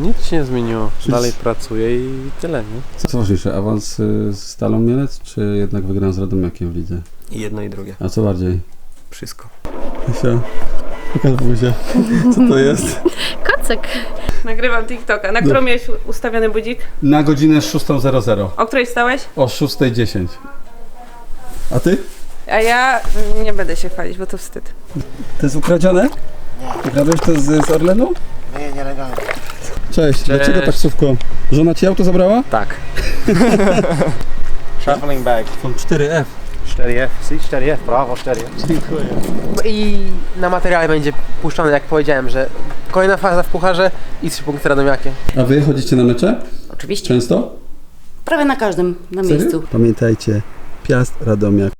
Nic się nie zmieniło. Czyli- Dalej pracuję i tyle, nie? Co ważniejsze, awans y, z Stalą Mielec, czy jednak wygrałem z Radomiakiem w lidze? I jedno i drugie. A co bardziej? Wszystko. Kasia, pokaż buzię. Co to jest? Kocyk. Nagrywam TikToka. Na No. którą miałeś ustawiony budzik? Na godzinę 6.00 O której stałeś? o 6.10. A ty? A ja nie będę się chwalić, bo to wstyd. To jest ukradzione? Nie. Ukradłeś to z, z Orlenu? Nie, nielegalnie. Cześć, dlaczego taksówką? Żona ci auto zabrała? Tak. Shuffling bag. Są 4F. 4F, si 4F, brawo 4F. I na materiale będzie puszczone, jak powiedziałem, że kolejna faza w pucharze i trzy punkty Radomiakiem. A wy chodzicie na mecze? Oczywiście. Często? Prawie na każdym, na Serio? miejscu. Pamiętajcie, Piast Radomiak.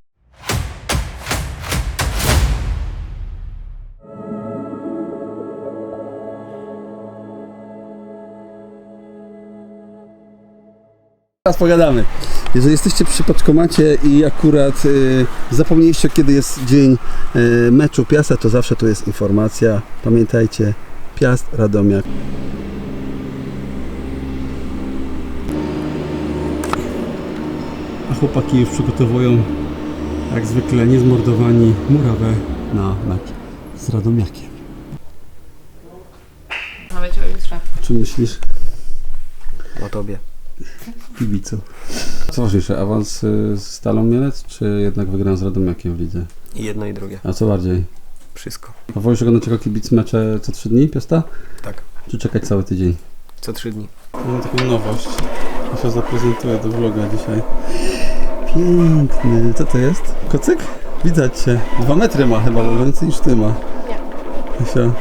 Teraz pogadamy. Jeżeli jesteście przy paczkomacie i akurat y, zapomnieliście kiedy jest dzień y, meczu Piasta, to zawsze tu jest informacja. Pamiętajcie, Piast Radomiak. A chłopaki już przygotowują jak zwykle niezmordowani murawę na mecz z Radomiakiem. O jutrze. O czym myślisz? O tobie. Kibiców. Co ważniejsze, awans y, z Stalą Mielec, czy jednak wygrałem z Radomiakiem w lidze? I jedno i drugie. A co bardziej? Wszystko. A wolisz oglądać jako kibic mecze co trzy dni, Piasta? Tak. Czy czekać cały tydzień? Co trzy dni. Mam taką nowość. Ja się zaprezentuję do vloga dzisiaj. Piękny. Co to jest? Kocyk? Widać cię. Dwa metry ma chyba, bo więcej niż ty ma. Nie. Kasia,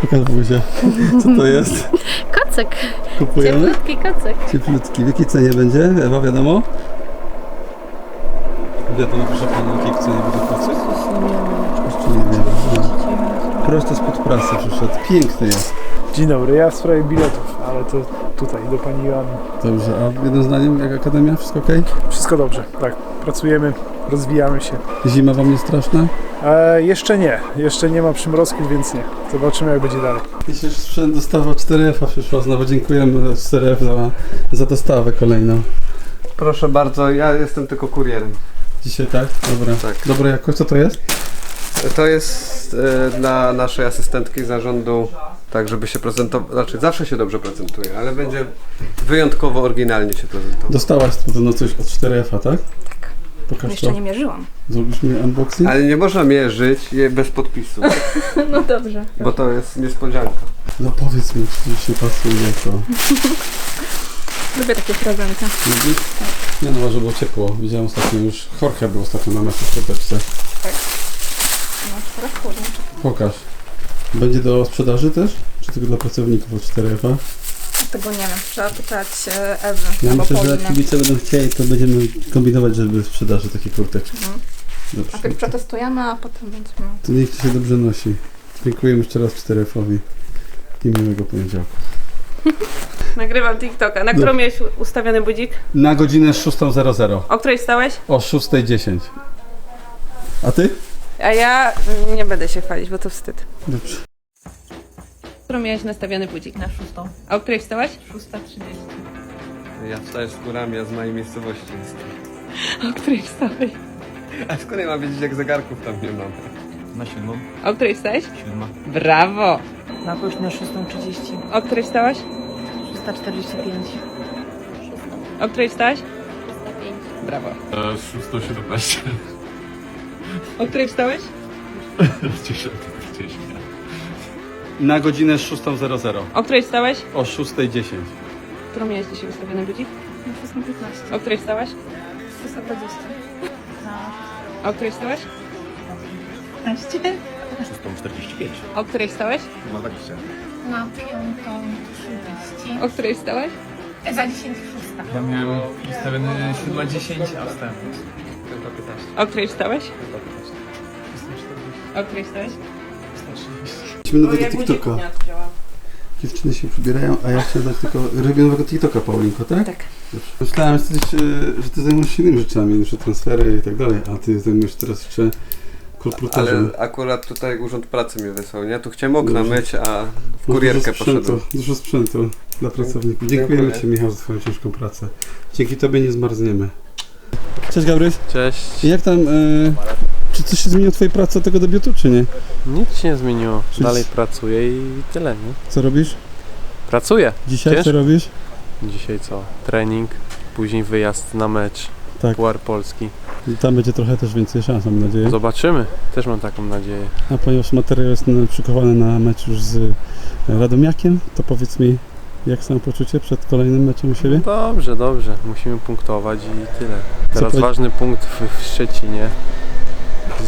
pokaż buzię. Co to jest? Kocyk. Kupujemy? Cieplutki kocyk. Cieplutki. W jakiej cenie będzie? Ewa, wiadomo? Wiadomo, proszę pana, w jakiej cenie będzie kocyk? Jeszcze nie wiem. No. Prosto spod prasy przyszedł. Piękny jest. Dzień dobry, ja w sprawie biletów, ale to tutaj, do pani Joanny. Dobrze, a jednym zdaniem, jak Akademia? Wszystko ok? Wszystko dobrze, tak. Pracujemy, rozwijamy się. Zima wam nie straszna? E, jeszcze nie, jeszcze nie ma przymrozków, więc nie. Zobaczymy jak będzie dalej. Dzisiaj sprzęt dostawa 4F przyszła, znowu dziękujemy 4F za, za dostawę kolejną. Proszę bardzo, ja jestem tylko kurierem. Dzisiaj tak? Dobra. Tak. Dobra jakość, co to jest? To jest e, dla naszej asystentki zarządu, tak żeby się prezentować, znaczy zawsze się dobrze prezentuje, ale będzie wyjątkowo oryginalnie się prezentował. Dostałaś na pewno coś od 4F, tak? Tak. Pokaż Jeszcze to. nie mierzyłam. Zrobisz mi unboxing? Ale nie można mierzyć je bez podpisu, No dobrze. bo to jest niespodzianka. No powiedz mi, czy ci się pasuje to. Lubię takie prezenty. Lubisz? Nie no, może było ciepło. Widziałem ostatnio już, Jorge był ostatnio na meczu w Koteczce. No, teraz chłodno. Pokaż. Będzie do sprzedaży też? Czy tylko dla pracowników od 4F? Tego nie wiem. Trzeba pytać e, Ewy Ja albo myślę, że jak kibice będą chcieli, to będziemy kombinować, żeby w sprzedaży takie kurteczki. Mhm. Dobrze. Najpierw przetestujemy, a potem będziemy... To niech to się dobrze nosi. Dziękujemy jeszcze raz 4F-owi i miłego poniedziałku. Nagrywam TikToka. Na którą miałeś ustawiony budzik? Na godzinę 6.00 O której stałeś? o 6.10. A ty? A ja nie będę się chwalić, bo to wstyd. Dobrze. Którą miałeś nastawiony budzik? Na szóstą. A o której wstałaś? Ja wstaję z kurami, a z mojej miejscowości jestem. O której wstałeś? A skąd ja mam wiedzieć, jak zegarków tam nie mam? Na siódmą? O której wstałeś? Siódma. Brawo! Na gościnę 6.30, O której wstałaś? 645. O której wstałaś? Brawo. 617. O której wstałeś? 10. Na godzinę 6.00 O której wstałeś? o 6.10. Którą miałeś dzisiaj ustawiony budzik? Na 6.15. O której wstałaś? 620. O której wstałaś? 15. 645. O której wstałeś? Ma 20. Na 5.30. O której wstałeś? Za 10 6. Ja miałem ustawiony 710, a wstałem. O której wstałeś? O której wstałeś? Idźmy nowego TikToka. Dziewczyny się przybierają, a ja chciałem dać tylko robię nowego TikToka, Paulinko, tak? Tak. Dobrze. Myślałem, że ty, się- że ty zajmujesz się innymi rzeczami, że transfery i tak dalej, a ty zajmujesz teraz jeszcze kolportażem. Ale akurat tutaj Urząd Pracy mnie wysłał, nie? Tu chciałem okna Dobrze. myć, a w Masz kurierkę dużo sprzętu, poszedłem. Dużo sprzętu. dla pracowników. Dziękujemy Ci Michał za Twoją ciężką pracę. Dzięki Tobie nie zmarzniemy. Cześć Gabryś. Cześć. Jak tam, e, czy coś się zmieniło w Twojej pracy od tego debiutu, czy nie? Nic się nie zmieniło. Czyli- Dalej pracuję i tyle, nie? Co robisz? Pracuję. Dzisiaj Cięż- co robisz? Dzisiaj co? Trening, później wyjazd na mecz. Tak. Puar Polski. Tam będzie trochę też więcej szans, mam nadzieję. Zobaczymy. Też mam taką nadzieję. A ponieważ materiał jest szykowany na mecz już z Radomiakiem, to powiedz mi, jak samopoczucie przed kolejnym meczem u siebie? Dobrze, dobrze. Musimy punktować i tyle. Teraz powie- ważny punkt w, w Szczecinie.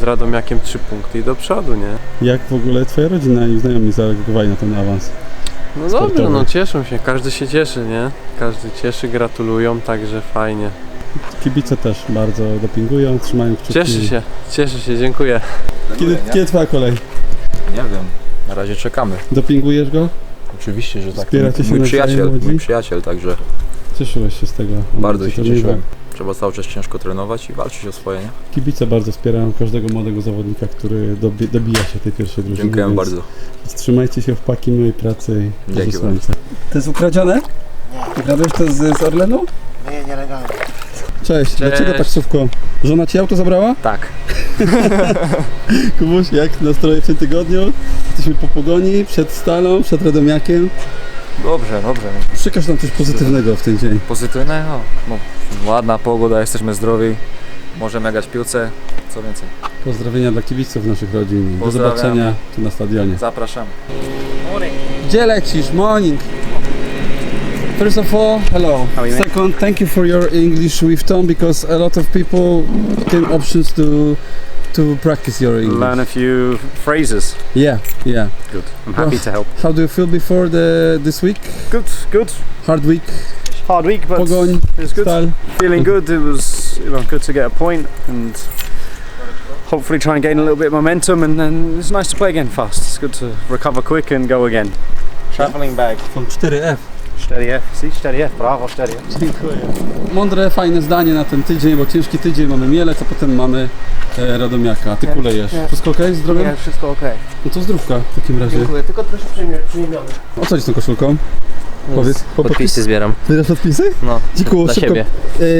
Z Radomiakiem trzy punkty i do przodu, nie? Jak w ogóle Twoja rodzina i znajomi zareagowali na ten awans? No Sportowy. dobrze, no cieszą się. Każdy się cieszy, nie? Każdy cieszy, gratulują, także fajnie. Kibice też bardzo dopingują, trzymają kciuki. Cieszę się, cieszę się, dziękuję. Kiedy, kiedy Twoja kolej? Nie wiem. Na razie czekamy. Dopingujesz go? Oczywiście, że tak. Wspieracie się mój przyjaciel, mój przyjaciel, także Cieszyłeś się z tego. bardzo się miło. cieszyłem. Trzeba cały czas ciężko trenować i walczyć o swoje, nie? Kibice bardzo wspierają każdego młodego zawodnika, który dobi- dobija się tej pierwszej drużyny. Dziękuję więc bardzo. Trzymajcie się w paki miłej pracy i Dzięki słońca. To jest ukradzione? Ukradłeś to z, z Orlenu? Nie, nielegalnie. Cześć. Dlaczego taksówką? Żona ci auto zabrała? Tak. Kubuś, jak nastroje w tym tygodniu? Jesteśmy po pogoni, przed Stalą, przed Radomiakiem. Dobrze, dobrze. Przekaż nam coś pozytywnego w ten dzień. Pozytywne? No, ładna pogoda, jesteśmy zdrowi. Możemy grać w piłce. Co więcej? Pozdrowienia dla kibiców naszych rodzin. Do Pozdrawiam. zobaczenia tu na stadionie. Zapraszam. Gdzie lecisz? Morning. First of all, hello. Second, thank you for your English with Tom because a lot of people came options to to practice your English. learn a few phrases. Yeah, yeah. Good. I'm happy Well, to help. How do you feel before the this week? Good, good. Hard week, Hard week, but Pogoń, it was good. Stal. Feeling good. It was you know, good to get a point and hopefully try and gain a little bit of momentum. And then it's nice to play again fast. It's good to recover quick and go again. Traveling bag. From 4F. Steady F. See, steady F. Bravo, steady F. Mądre, fajne zdanie na ten tydzień, bo ciężki tydzień, mamy Mielec, a potem mamy e, Radomiaka. Ty kulejesz. Wszystko okej? z zdrowiem? Nie, wszystko ok. No to zdrówka w takim razie. Dziękuję, tylko troszkę przyjmiony. O co chodzi z tą koszulką? Powiedz. po- Podpisy zbieram. Zbierasz podpisy? No, Dziku, dla szybko. siebie.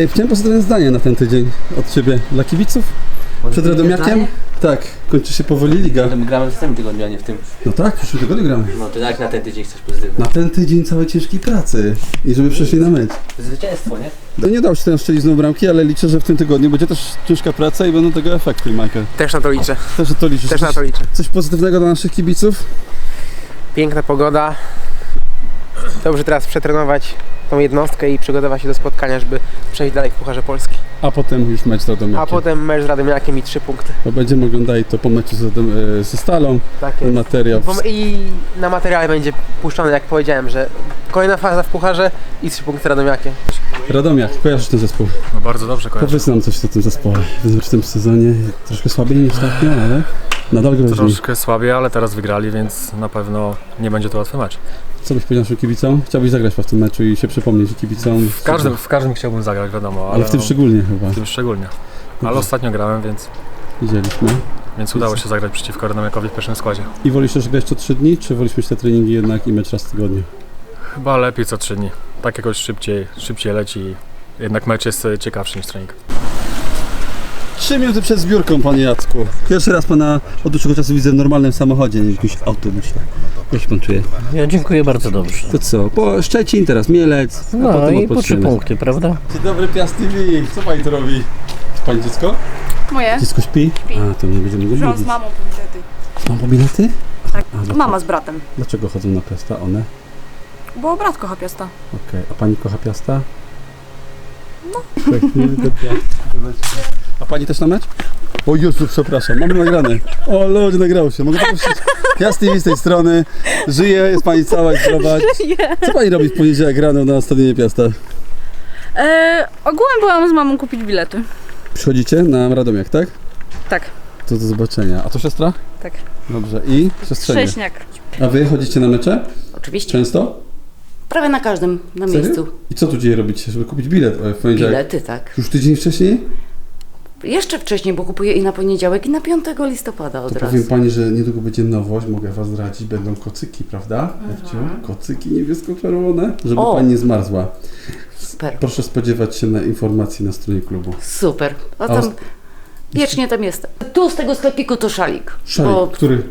E, chciałem pozytywne zdanie na ten tydzień od Ciebie. Dla kibiców? Przed Radomiakiem? Tak, kończy się powoli liga. My gramy w tym tygodniu, a nie w tym. No tak, w przyszłym tygodniu gramy. No to jak na ten tydzień chcesz pozytywny? Na ten tydzień całej ciężkiej pracy i żeby przyszli na mecz. Zwycięstwo, nie? No nie dało się teraz strzelić znowu bramki, ale liczę, że w tym tygodniu będzie też ciężka praca i będą tego efekty, Michael. Też na to liczę. Też na to liczysz. Też na coś, to liczę. coś pozytywnego dla naszych kibiców? Piękna pogoda. Dobrze teraz przetrenować tą jednostkę i przygotować się do spotkania, żeby przejść dalej w Pucharze Polski. A potem już mecz z Radomiakiem. A potem mecz z Radomiakiem i trzy punkty. Bo będziemy oglądali to po meczu z Radom, e, ze Stalą, Tak ten materiał. I na materiale będzie puszczony, jak powiedziałem, że kolejna faza w Pucharze i trzy punkty z Radomiakiem. Radomiak, kojarzysz ten zespół? No bardzo dobrze kojarzę. Powiedz nam coś o tym zespole. W tym sezonie troszkę słabiej niż ostatnio, ale nadal groźni. Troszkę słabiej, ale teraz wygrali, więc na pewno nie będzie to łatwy mecz. Co byś powiedział naszym kibicom? Chciałbyś zagrać w tym meczu i się przypomnieć kibicom? W każdym, w każdym chciałbym zagrać, wiadomo. Ale, Ale w tym szczególnie chyba. W tym szczególnie. Ale ostatnio grałem, więc, Widzieliśmy. więc udało się zagrać przeciwko Radomiakowi w pierwszym składzie. I wolisz też grać co 3 dni, czy wolisz mieć te treningi jednak i mecz raz w tygodniu? Chyba lepiej co trzy dni. Tak jakoś szybciej, szybciej leci. Jednak mecz jest ciekawszy niż trening. Trzy minuty przed zbiórką, panie Jacku. Pierwszy raz pana od dłuższego czasu widzę w normalnym samochodzie, nie w jakimś autobusie. Jak się pan czuje? Ja dziękuję bardzo dobrze. To co? Po Szczecin, teraz Mielec, a No potem i po trzy punkty, prawda? Dzień dobry, Piast TV. Co pani tu robi? Pani dziecko? Moje. Dziecko śpi? A, to nie będziemy go Wziąłem mówić. z mamą bilety. Mam mobilety? Tak, A, mama z bratem. Dlaczego chodzą na Piasta one? Bo brat kocha piasta. Okej, a pani kocha Piasta? No. do Piasta. A pani też na mecz? O Jezu, przepraszam, mamy nagrane. O ludzie, nagrało się. Mogę poprosić? Piast TV z tej strony. Żyje, jest pani cała i zdrowa. Co pani robi w poniedziałek rano na stadionie Piasta? E, ogółem byłam z mamą kupić bilety. Przychodzicie na Radomiak, tak? Tak. To do zobaczenia. A to siostra? Tak. Dobrze. I siostrzenie? Sześniak. A wy chodzicie na mecze? Oczywiście. Często? Prawie na każdym, na Serio? miejscu. I co tu dzisiaj robicie, żeby kupić bilet e, w poniedziałek? Bilety, tak. Już tydzień wcześniej? Jeszcze wcześniej, bo kupuję i na poniedziałek, i na 5 listopada od To razu. powiem Pani, że niedługo będzie nowość, mogę Was zdradzić, będą kocyki, prawda? Ewciu? Kocyki niebiesko-czerwone, żeby O! Pani nie zmarzła. Super. Proszę spodziewać się na informacji na stronie klubu. Super. A tam wiecznie tam jestem. Tu z tego sklepiku to szalik. Szalik, Bo który?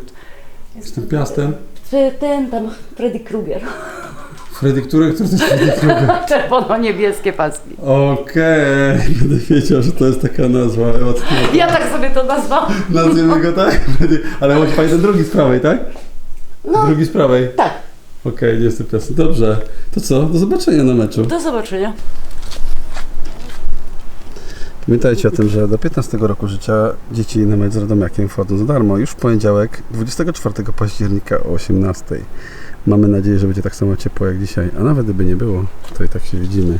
Z tym piastem? ten tam Freddy Krueger. Freddy, który? Który to jest Freddy Krueger? Czerwono-niebieskie paski. Okej, będę wiedział, że to jest taka nazwa. Od... Ja tak sobie to nazwałam. Nazwijmy go tak? Freddy- Ale chodzi Pani ten drugi z prawej, tak? No. Drugi z prawej? Tak. Okej, nie jest to piasem. Dobrze. To co? Do zobaczenia na meczu. Do zobaczenia. Pamiętajcie o tym, że do 15 roku życia dzieci na mecz z Radomiakiem wchodzą za darmo już w poniedziałek 24 października o 18. Mamy nadzieję, że będzie tak samo ciepło jak dzisiaj, a nawet gdyby nie było, to i tak się widzimy.